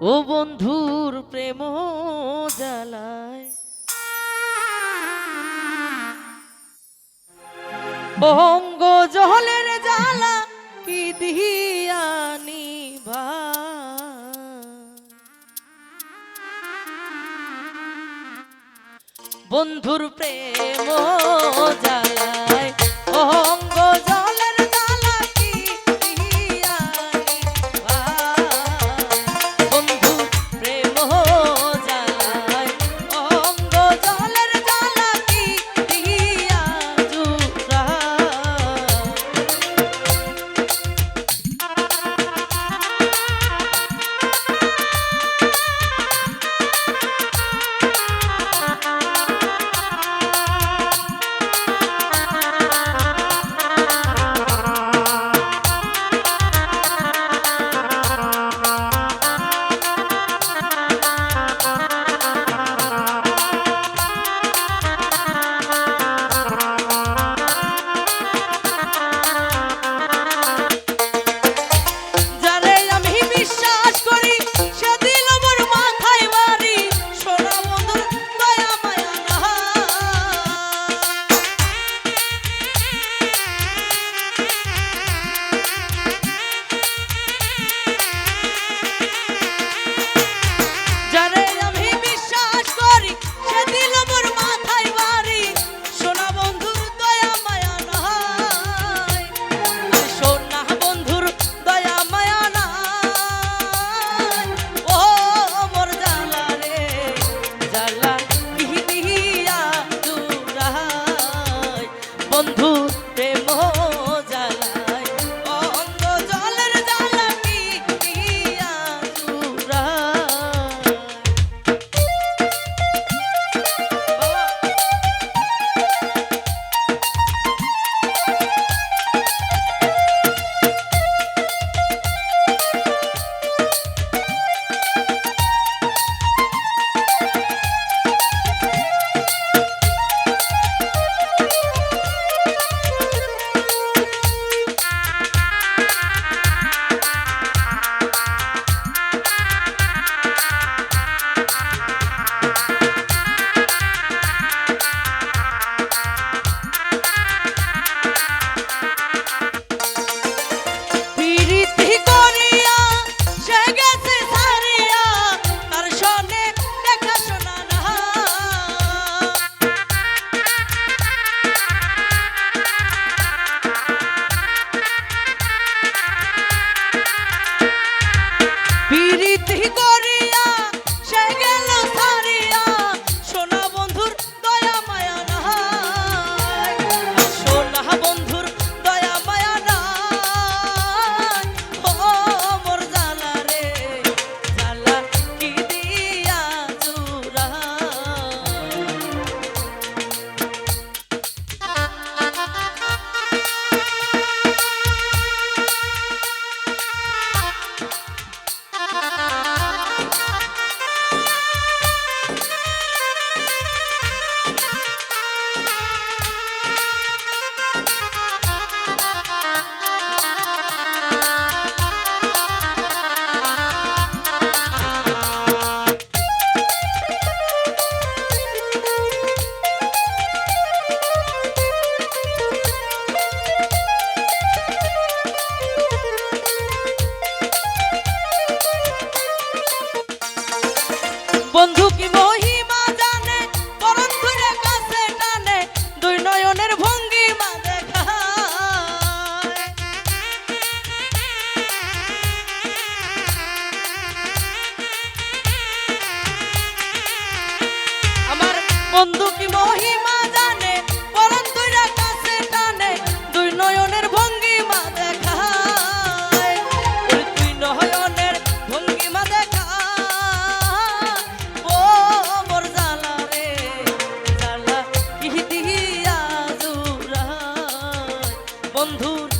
ও বন্ধুর প্রেম জ্বালায়। অঙ্গ জহলের জ্বালা কি দিয়ানি বন্ধুর প্রেম জ্বালায় অঙ্গ 温吞。বন্ধুর